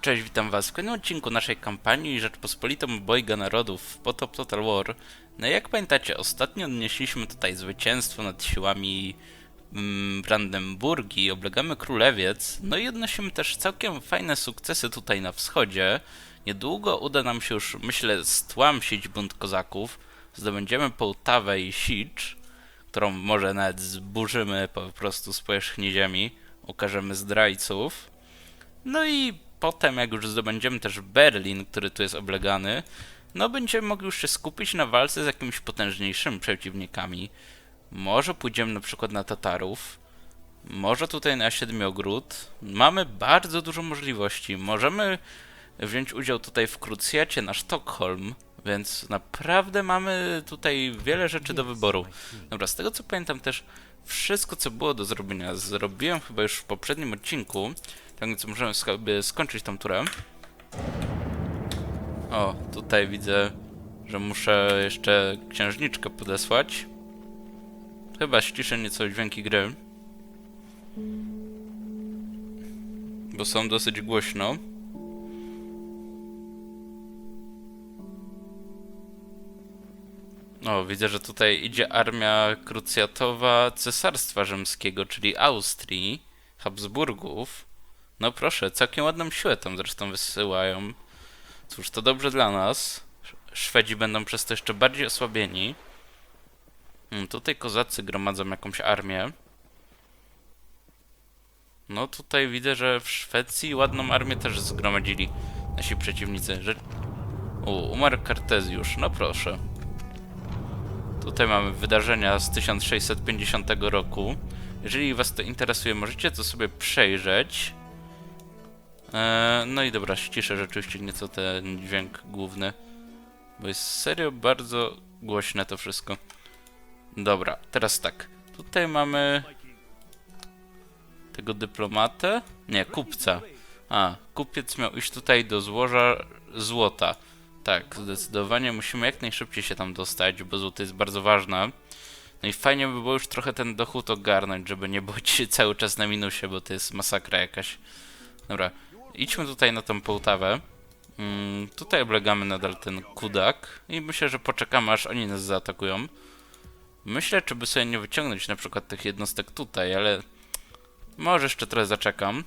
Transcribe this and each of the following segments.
Cześć, witam was w kolejnym odcinku naszej kampanii Rzeczpospolitą Obojga Narodów Potop Total War. No jak pamiętacie, ostatnio odnieśliśmy tutaj zwycięstwo nad siłami mm, Brandenburgii, oblegamy Królewiec, no i odnosimy też całkiem fajne sukcesy tutaj na wschodzie. Niedługo uda nam się już, myślę, stłamsić bunt kozaków, zdobędziemy Połtawę i Sicz, którą może nawet zburzymy po prostu z powierzchni ziemi, ukażemy zdrajców. No i potem, jak już zdobędziemy też Berlin, który tu jest oblegany, no będziemy mogli już się skupić na walce z jakimiś potężniejszymi przeciwnikami. Może pójdziemy na przykład na Tatarów, może tutaj na Siedmiogród. Mamy bardzo dużo możliwości. Możemy wziąć udział tutaj w krucjacie na Sztokholm, więc naprawdę mamy tutaj wiele rzeczy do wyboru. Dobra, z tego co pamiętam też wszystko co było do zrobienia zrobiłem chyba już w poprzednim odcinku. Tak więc możemy skończyć tą turę. O, tutaj widzę, że muszę jeszcze księżniczkę podesłać. Chyba ściszę nieco dźwięki gry. Bo są dosyć głośno. O, widzę, że tutaj idzie armia krucjatowa Cesarstwa Rzymskiego, czyli Austrii, Habsburgów. No proszę, całkiem ładną siłę tam zresztą wysyłają. Cóż, to dobrze dla nas. Sz- Szwedzi będą przez to jeszcze bardziej osłabieni. Hmm, tutaj kozacy gromadzą jakąś armię. No tutaj widzę, że w Szwecji ładną armię też zgromadzili nasi przeciwnicy. Że... U, umarł Kartezjusz, no proszę. Tutaj mamy wydarzenia z 1650 roku. Jeżeli was to interesuje, możecie to sobie przejrzeć. Eee, no i dobra, ściszę rzeczywiście nieco ten dźwięk główny. Bo jest serio bardzo głośne to wszystko. Dobra, teraz tak. Tutaj mamy tego dyplomatę. Nie, kupca. A, kupiec miał iść tutaj do złoża złota. Tak, zdecydowanie musimy jak najszybciej się tam dostać, bo złoto jest bardzo ważne. No i fajnie by było już trochę ten dochód ogarnąć, żeby nie być cały czas na minusie, bo to jest masakra jakaś. Dobra, idźmy tutaj na tą Połtawę. Mm, tutaj oblegamy nadal ten kudak i myślę, że poczekamy aż oni nas zaatakują. Myślę, czy by sobie nie wyciągnąć na przykład tych jednostek tutaj, ale może jeszcze trochę zaczekam.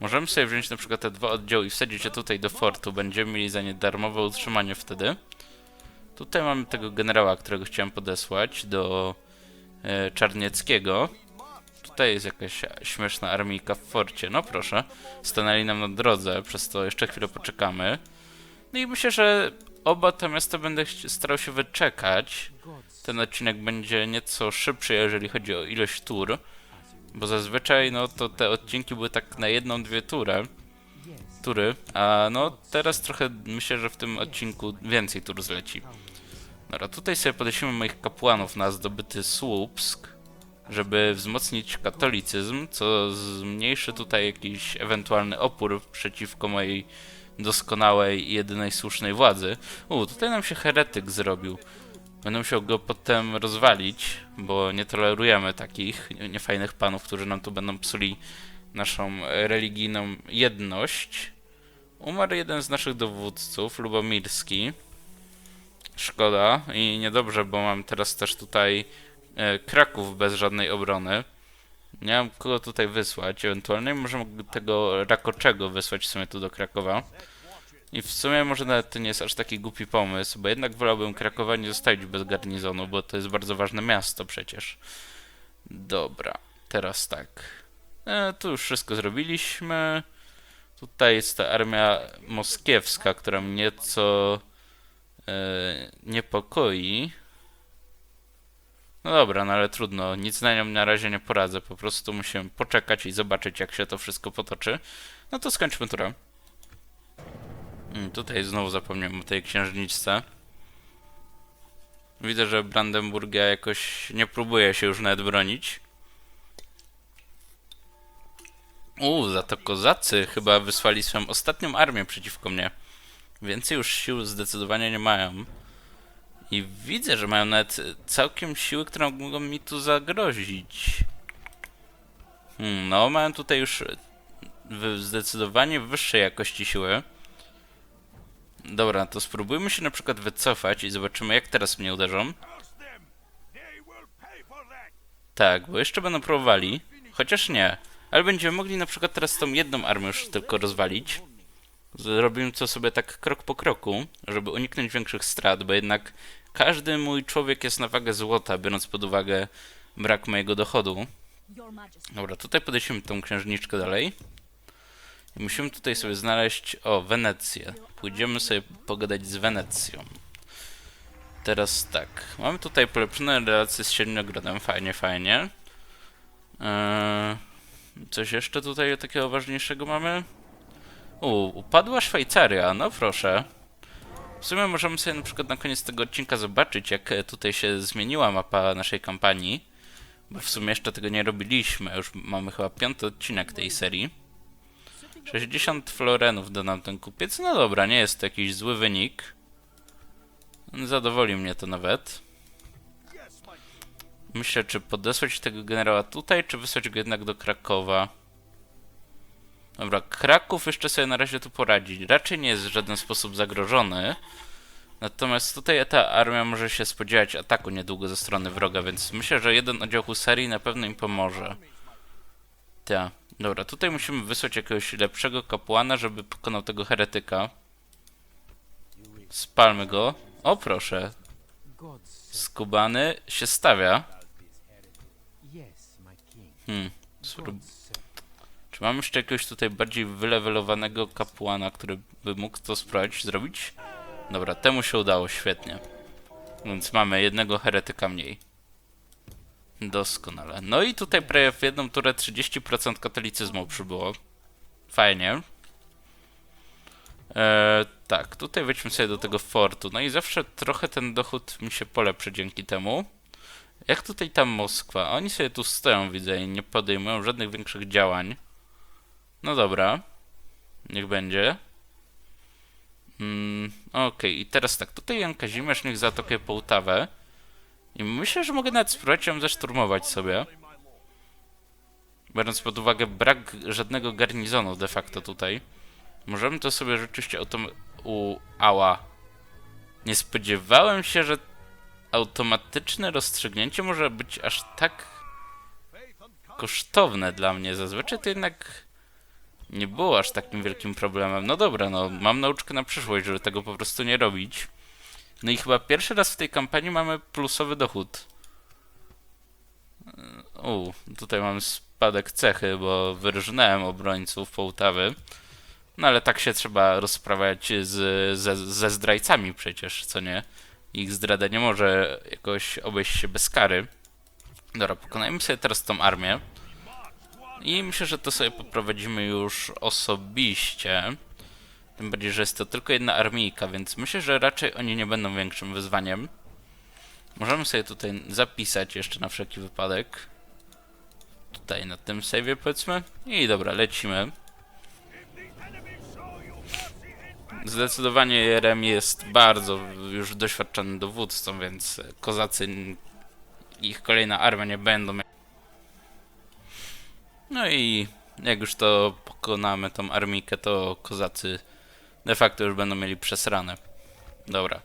Możemy sobie wziąć na przykład te dwa oddziały i wsadzić je tutaj do fortu. Będziemy mieli za nie darmowe utrzymanie wtedy. Tutaj mamy tego generała, którego chciałem podesłać do e, Czarnieckiego. Tutaj jest jakaś śmieszna armijka w forcie. No proszę, stanęli nam na drodze, przez to jeszcze chwilę poczekamy. No i myślę, że oba te miasta będę starał się wyczekać. Ten odcinek będzie nieco szybszy, jeżeli chodzi o ilość tur. Bo zazwyczaj, no to te odcinki były tak na jedną, dwie turę. Tury, a no teraz trochę myślę, że w tym odcinku więcej tur zleci. Dobra, tutaj sobie podesimy moich kapłanów na zdobyty Słupsk, żeby wzmocnić katolicyzm, co zmniejszy tutaj jakiś ewentualny opór przeciwko mojej doskonałej i jedynej słusznej władzy. U, tutaj nam się heretyk zrobił. Będę musiał go potem rozwalić, bo nie tolerujemy takich nie- niefajnych panów, którzy nam tu będą psuli naszą religijną jedność. Umarł jeden z naszych dowódców, Lubomirski. Szkoda i niedobrze, bo mam teraz też tutaj Kraków bez żadnej obrony. Nie mam kogo tutaj wysłać. Ewentualnie możemy tego Rakoczego wysłać w sumie tu do Krakowa. I w sumie może nawet to nie jest aż taki głupi pomysł, bo jednak wolałbym Krakowa nie zostawić bez garnizonu, bo to jest bardzo ważne miasto przecież. Dobra, teraz tak. E, tu już wszystko zrobiliśmy. Tutaj jest ta armia moskiewska, która mnie nieco e, niepokoi. No dobra, no ale trudno, nic na nią na razie nie poradzę, po prostu musimy poczekać i zobaczyć jak się to wszystko potoczy. No to skończmy turę. Mm, Tutaj znowu zapomniałem o tej księżniczce. Widzę, że Brandenburgia jakoś nie próbuje się już nawet bronić. U, za to kozacy chyba wysłali swoją ostatnią armię przeciwko mnie. Więcej już sił zdecydowanie nie mają. I widzę, że mają nawet całkiem siły, które mogą mi tu zagrozić. Hmm, no, mają tutaj już zdecydowanie wyższej jakości siły. Dobra, to spróbujmy się na przykład wycofać i zobaczymy jak teraz mnie uderzą. Tak, bo jeszcze będą próbowali. Chociaż nie. Ale będziemy mogli na przykład teraz tą jedną armię już tylko rozwalić. Zrobimy to sobie tak krok po kroku, żeby uniknąć większych strat, bo jednak każdy mój człowiek jest na wagę złota, biorąc pod uwagę brak mojego dochodu. Dobra, tutaj podejdziemy tą księżniczkę dalej. I musimy tutaj sobie znaleźć, o, Wenecję. Pójdziemy sobie pogadać z Wenecją. Teraz tak, mamy tutaj polepszone relacje z Siedmiogrodem, fajnie, fajnie. Eee, coś jeszcze tutaj takiego ważniejszego mamy? U, upadła Szwajcaria, no proszę. W sumie możemy sobie na przykład na koniec tego odcinka zobaczyć, jak e, tutaj się zmieniła mapa naszej kampanii. Bo w sumie jeszcze tego nie robiliśmy, już mamy chyba piąty odcinek tej serii. 60 florenów da nam ten kupiec. No dobra, nie jest to jakiś zły wynik. Zadowoli mnie to nawet. Myślę, czy podesłać tego generała tutaj, czy wysłać go jednak do Krakowa. Dobra, Kraków jeszcze sobie na razie tu poradzi. Raczej nie jest w żaden sposób zagrożony. Natomiast tutaj ta armia może się spodziewać ataku niedługo ze strony wroga, więc myślę, że jeden oddział husarii na pewno im pomoże. Tak. Dobra, tutaj musimy wysłać jakiegoś lepszego kapłana, żeby pokonał tego heretyka. Spalmy go. O proszę, skubany się stawia. Hmm. Czy mam jeszcze jakiegoś tutaj bardziej wylewelowanego kapłana, który by mógł to spróbować zrobić? Dobra, temu się udało, świetnie. Więc mamy jednego heretyka mniej. Doskonale. No i tutaj prawie w jedną turę 30% katolicyzmu przybyło. Fajnie. Eee, tak, tutaj wejdźmy sobie do tego fortu. No i zawsze trochę ten dochód mi się polepszy dzięki temu. Jak tutaj ta Moskwa? Oni sobie tu stoją, widzę, i nie podejmują żadnych większych działań. No dobra. Niech będzie. Mm, Okej, i teraz tak, tutaj Jan Kazimierz niech zaatakuje Połtawę. I myślę, że mogę nawet spróbować ją zeszturmować sobie. Biorąc pod uwagę brak żadnego garnizonu de facto tutaj. Możemy to sobie rzeczywiście autom... U... Ała. Nie spodziewałem się, że automatyczne rozstrzygnięcie może być aż tak kosztowne dla mnie. Zazwyczaj to jednak nie było aż takim wielkim problemem. No dobra, no mam nauczkę na przyszłość, żeby tego po prostu nie robić. No i chyba pierwszy raz w tej kampanii mamy plusowy dochód. U, tutaj mam spadek cechy, bo wyrżnąłem obrońców Połtawy. No ale tak się trzeba rozprawiać z, ze, ze zdrajcami przecież, co nie? Ich zdrada nie może jakoś obejść się bez kary. Dobra, pokonajmy sobie teraz tą armię. I myślę, że to sobie poprowadzimy już osobiście. Tym bardziej, że jest to tylko jedna armijka, więc myślę, że raczej oni nie będą większym wyzwaniem. Możemy sobie tutaj zapisać jeszcze na wszelki wypadek. Tutaj na tym save'ie powiedzmy. I dobra, lecimy. Zdecydowanie Jerem jest bardzo już doświadczonym dowódcą, więc kozacy ich kolejna armia nie będą. No i jak już to pokonamy tą armikę, to kozacy de facto już będą mieli przesrane. Dobra.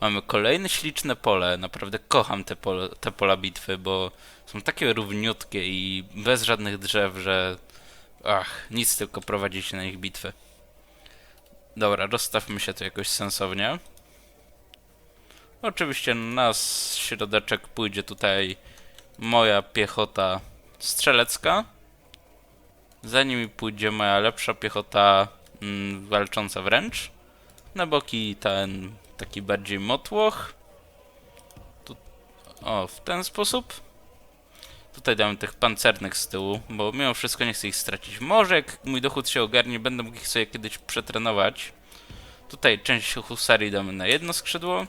Mamy kolejne śliczne pole. Naprawdę kocham te, te pola bitwy, bo są takie równiutkie i bez żadnych drzew, że ach, nic tylko prowadzić na nich bitwy. Dobra, rozstawmy się tu jakoś sensownie. Oczywiście na środeczek pójdzie tutaj moja piechota strzelecka. Za nimi pójdzie moja lepsza piechota mm, walcząca wręcz. Na boki ten taki bardziej motłoch. Tu, o, w ten sposób. Tutaj damy tych pancernych z tyłu, bo mimo wszystko nie chcę ich stracić. Może jak mój dochód się ogarnie, będę mógł ich sobie kiedyś przetrenować. Tutaj część husarii damy na jedno skrzydło.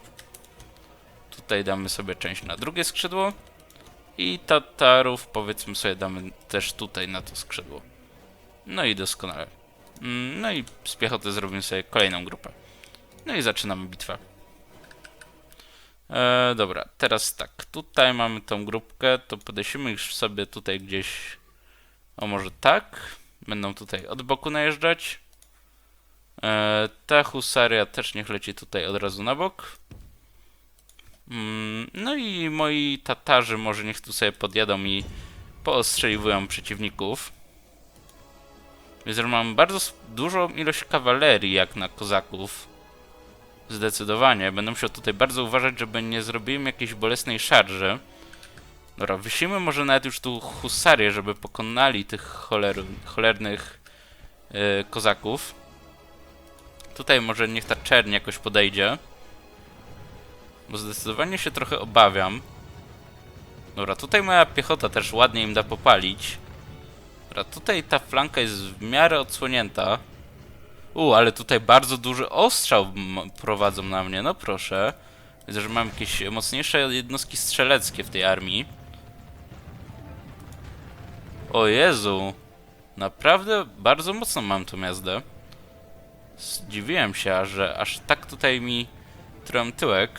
Tutaj damy sobie część na drugie skrzydło. I Tatarów powiedzmy sobie damy też tutaj na to skrzydło. No i doskonale. Mm, No i z piechoty zrobimy sobie kolejną grupę. No i zaczynamy bitwę. E, dobra, teraz tak. Tutaj mamy tą grupkę, to podejdziemy już sobie tutaj gdzieś. O, może tak? Będą tutaj od boku najeżdżać. E, ta husaria też niech leci tutaj od razu na bok. Mm, no i moi Tatarzy może niech tu sobie podjadą i poostrzeliwują przeciwników. Więc mam bardzo dużą ilość kawalerii jak na kozaków. Zdecydowanie. Będę musiał tutaj bardzo uważać, żeby nie zrobiłem jakiejś bolesnej szarży. Dobra, wyślijmy może nawet już tu husarię, żeby pokonali tych choler, cholernych e, kozaków. Tutaj może niech ta czerń jakoś podejdzie. Bo zdecydowanie się trochę obawiam. Dobra, tutaj moja piechota też ładnie im da popalić. Dobra, tutaj ta flanka jest w miarę odsłonięta. U, ale tutaj bardzo duży ostrzał prowadzą na mnie, no proszę. Widzę, że mam jakieś mocniejsze jednostki strzeleckie w tej armii. O Jezu! Naprawdę bardzo mocno mam tą jazdę. Zdziwiłem się, że aż tak tutaj mi trułem tyłek.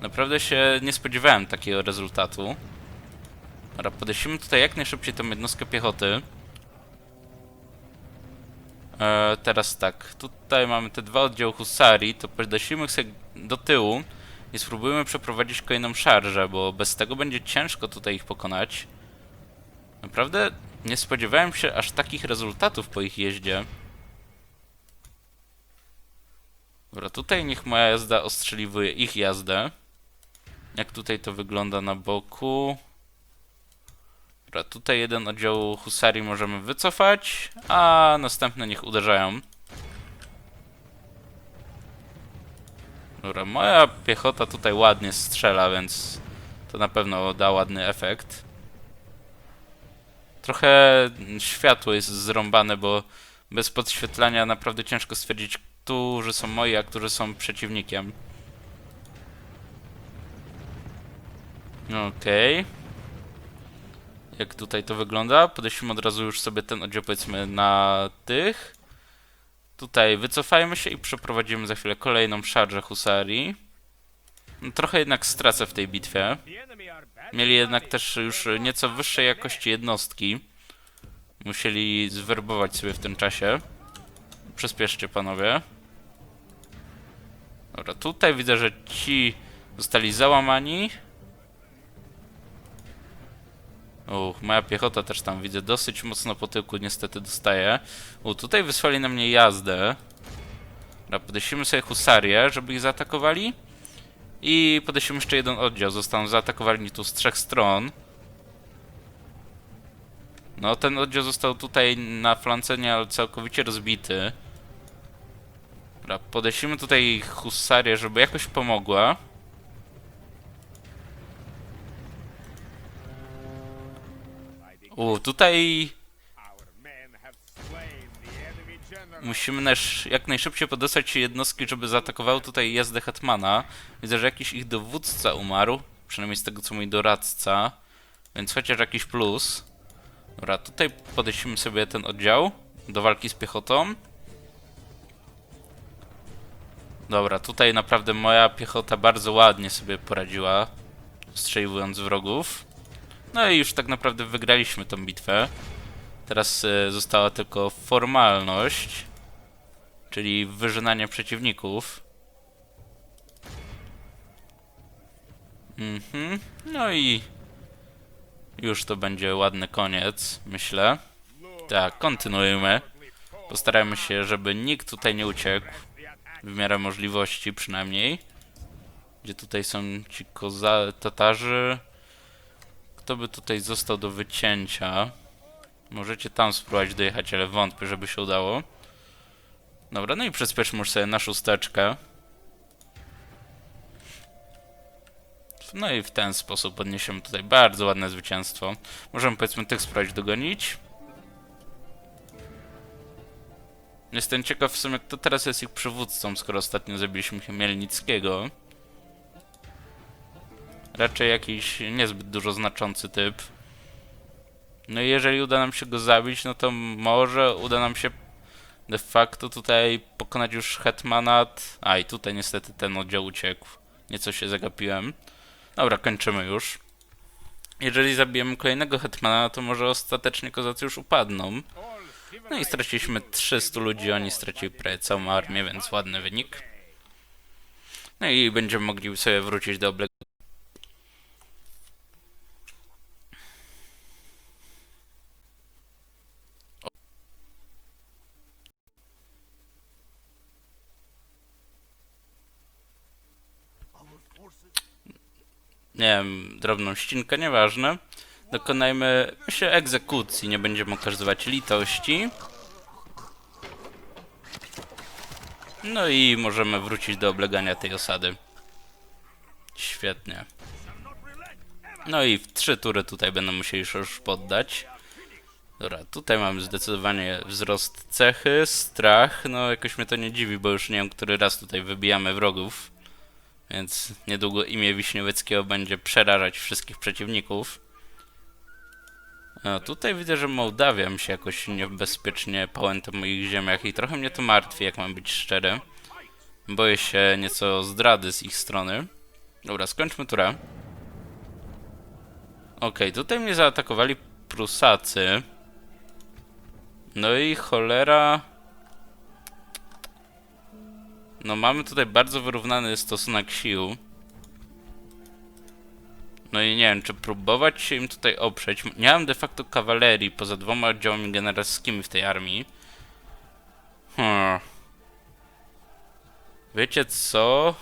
Naprawdę się nie spodziewałem takiego rezultatu. Dobra, podesimy tutaj jak najszybciej tą jednostkę piechoty. E, teraz tak, tutaj mamy te dwa oddziały husarii, to podesimy sobie do tyłu i spróbujemy przeprowadzić kolejną szarżę, bo bez tego będzie ciężko tutaj ich pokonać. Naprawdę nie spodziewałem się aż takich rezultatów po ich jeździe. Dobra, tutaj niech moja jazda ostrzeliwuje ich jazdę. Jak tutaj to wygląda na boku? Dobra, tutaj jeden oddział husarii możemy wycofać, a następne niech uderzają. Dobra, moja piechota tutaj ładnie strzela, więc to na pewno da ładny efekt. Trochę światło jest zrąbane, bo bez podświetlania naprawdę ciężko stwierdzić, którzy są moi, a którzy są przeciwnikiem. Okej. Jak tutaj to wygląda? Podeślimy od razu już sobie ten oddział powiedzmy na tych. Tutaj wycofajmy się i przeprowadzimy za chwilę kolejną szarżę husarii. No, Trochę jednak stracę w tej bitwie. Mieli jednak też już nieco wyższej jakości jednostki. Musieli zwerbować sobie w tym czasie. Przyspieszcie panowie. Dobra, tutaj widzę, że ci zostali załamani. Uch, moja piechota też tam widzę dosyć mocno po tyłku niestety dostaje. U, tutaj wysłali na mnie jazdę. Dobra, podesimy sobie husarię, żeby ich zaatakowali. I podesimy jeszcze jeden oddział. Zostaną zaatakowani tu z trzech stron. No, ten oddział został tutaj na flance nie całkowicie rozbity. Dobra, podesimy tutaj husarię, żeby jakoś pomogła. U, tutaj musimy nasz, jak najszybciej podostać jednostki, żeby zaatakowały tutaj jazdę Hetmana. Widzę, że jakiś ich dowódca umarł, przynajmniej z tego co mój doradca, więc chociaż jakiś plus. Dobra, tutaj podesimy sobie ten oddział do walki z piechotą. Dobra, tutaj naprawdę moja piechota bardzo ładnie sobie poradziła, strzeliwując wrogów. No i już tak naprawdę wygraliśmy tą bitwę. Teraz e, została tylko formalność, czyli wyżynanie przeciwników. Mhm. No i już to będzie ładny koniec, myślę. Tak, kontynuujmy. Postarajmy się, żeby nikt tutaj nie uciekł. W miarę możliwości przynajmniej. Gdzie tutaj są ci koza Tatarzy. Kto by tutaj został do wycięcia? Możecie tam spróbować dojechać, ale wątpię, żeby się udało. Dobra, no i przyspieszmy już sobie na szósteczkę. No i w ten sposób odniesiemy tutaj bardzo ładne zwycięstwo. Możemy powiedzmy tych spróbować dogonić. Jestem ciekaw w sumie, kto teraz jest ich przywódcą, skoro ostatnio zabiliśmy Chmielnickiego. Raczej jakiś niezbyt dużo znaczący typ. No i jeżeli uda nam się go zabić, no to może uda nam się de facto tutaj pokonać już Hetmanat. A i tutaj niestety ten oddział uciekł. Nieco się zagapiłem. Dobra, kończymy już. Jeżeli zabijemy kolejnego hetmana, to może ostatecznie kozacy już upadną. No i straciliśmy 300 ludzi, oni stracili prawie całą armię, więc ładny wynik. No i będziemy mogli sobie wrócić do obleg... Nie wiem, drobną ścinkę, nieważne. Dokonajmy, myślę, egzekucji, nie będziemy okazywać litości. No i możemy wrócić do oblegania tej osady. Świetnie. No i w trzy tury tutaj będą musieli się już poddać. Dobra, tutaj mamy zdecydowanie wzrost cechy, strach. No jakoś mnie to nie dziwi, bo już nie wiem, który raz tutaj wybijamy wrogów. Więc niedługo imię Wiśniewieckiego będzie przerażać wszystkich przeciwników. A tutaj widzę, że Mołdawia mi się jakoś niebezpiecznie pałęta w moich ziemiach i trochę mnie to martwi, jak mam być szczery. Boję się nieco zdrady z ich strony. Dobra, skończmy turę. Okej, tutaj mnie zaatakowali Prusacy. No i cholera... No mamy tutaj bardzo wyrównany stosunek sił. No i nie wiem, czy próbować się im tutaj oprzeć. Nie mam de facto kawalerii poza dwoma oddziałami generalskimi w tej armii. Hmm. Wiecie co?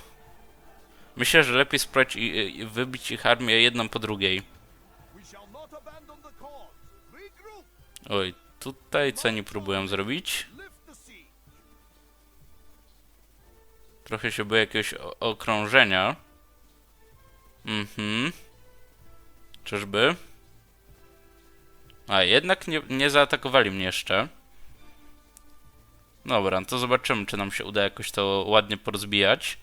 Myślę, że lepiej spróbować i, i wybić ich armię jedną po drugiej. Oj, tutaj co oni próbują zrobić? Trochę się boję jakiegoś okrążenia. Mhm. Czyżby? A, jednak nie, nie zaatakowali mnie jeszcze. Dobra, no to zobaczymy, czy nam się uda jakoś to ładnie porozbijać.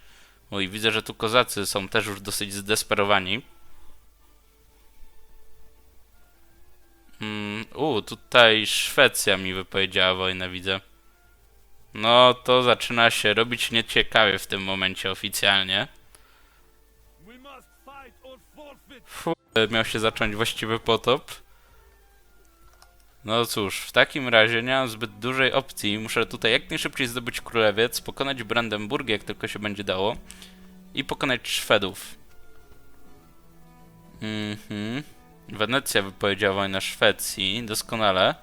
Oj, widzę, że tu kozacy są też już dosyć zdesperowani. Mm, u, tutaj Szwecja mi wypowiedziała wojnę, widzę. No, to zaczyna się robić nieciekawie w tym momencie oficjalnie. Fu, miał się zacząć właściwy potop. No cóż, w takim razie nie mam zbyt dużej opcji. Muszę tutaj jak najszybciej zdobyć królewiec, pokonać Brandenburg, jak tylko się będzie dało. I pokonać Szwedów. Mhm. Wenecja wypowiedziała wojnę Szwecji, doskonale.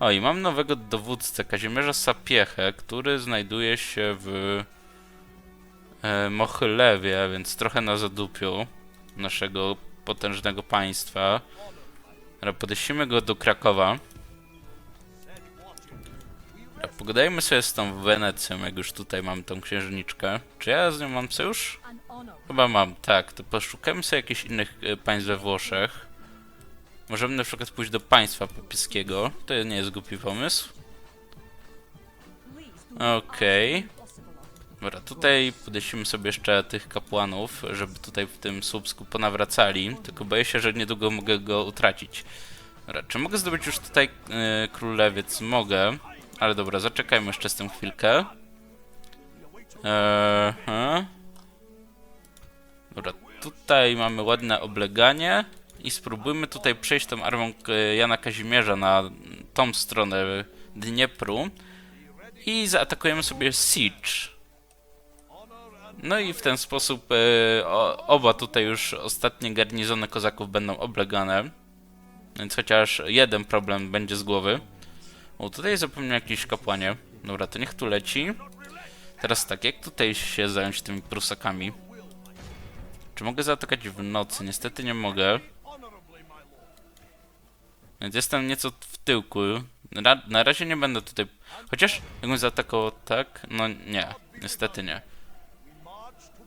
O, i mam nowego dowódcę, Kazimierza Sapiechę, który znajduje się w e, Mochylewie, więc trochę na zadupiu naszego potężnego państwa. Ale go do Krakowa. Dobra, Pogadajmy sobie z tą Wenecją, jak już tutaj mam tą księżniczkę. Czy ja z nią mam sojusz? Chyba mam, tak. To poszukajmy sobie jakichś innych e, państw we Włoszech. Możemy na przykład pójść do państwa papieskiego. To nie jest głupi pomysł. Okej. impossible. Dobra, tutaj podeślimy sobie jeszcze tych kapłanów, żeby tutaj w tym Słupsku ponawracali, tylko boję się, że niedługo mogę go utracić. Dobra, czy mogę zdobyć już tutaj e, królewiec? Mogę, ale dobra, zaczekajmy jeszcze z tym chwilkę. Eee. Dobra, tutaj mamy ładne obleganie i spróbujmy tutaj przejść tą armią K- Jana Kazimierza na tą stronę Dniepru i zaatakujemy sobie Siege. No i w ten sposób e, oba tutaj już ostatnie garnizony kozaków będą oblegane. Więc chociaż jeden problem będzie z głowy. O, tutaj zapomniałem jakieś kapłanie. Dobra, to niech tu leci. Teraz tak, jak tutaj się zająć tymi prusakami? Czy mogę zaatakować w nocy? Niestety nie mogę. Więc jestem nieco w tyłku. Na, na razie nie będę tutaj... Chociaż jakbym zaatakował tak? No nie, niestety nie.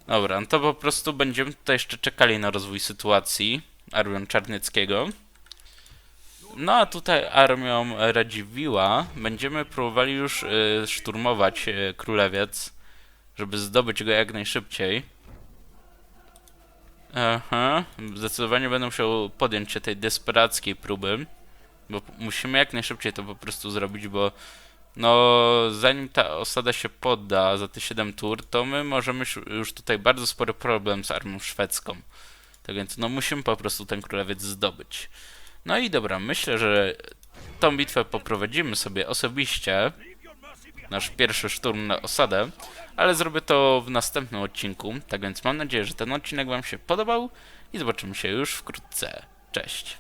Dobra, no to po prostu będziemy tutaj jeszcze czekali na rozwój sytuacji armią Czarnieckiego. No a tutaj armią Radziwiła będziemy próbowali już y, szturmować y, Królewiec, żeby zdobyć go jak najszybciej. Aha, zdecydowanie będę musiał podjąć się tej desperackiej próby, bo musimy jak najszybciej to po prostu zrobić, bo no, zanim ta osada się podda za te 7 tur, to my możemy już tutaj bardzo spory problem z armią szwedzką. Tak więc no musimy po prostu ten królewiec zdobyć. No i dobra, myślę, że tą bitwę poprowadzimy sobie osobiście. Nasz pierwszy szturm na osadę, ale zrobię to w następnym odcinku. Tak więc mam nadzieję, że ten odcinek Wam się podobał i zobaczymy się już wkrótce. Cześć.